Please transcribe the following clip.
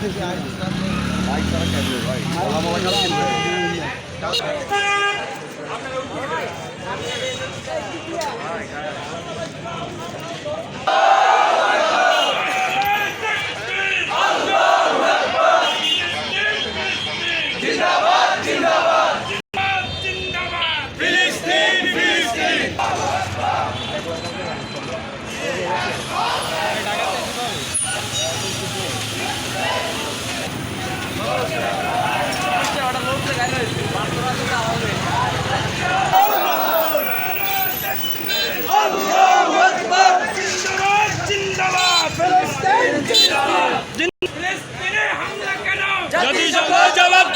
ভাই যদি জবাব জবাব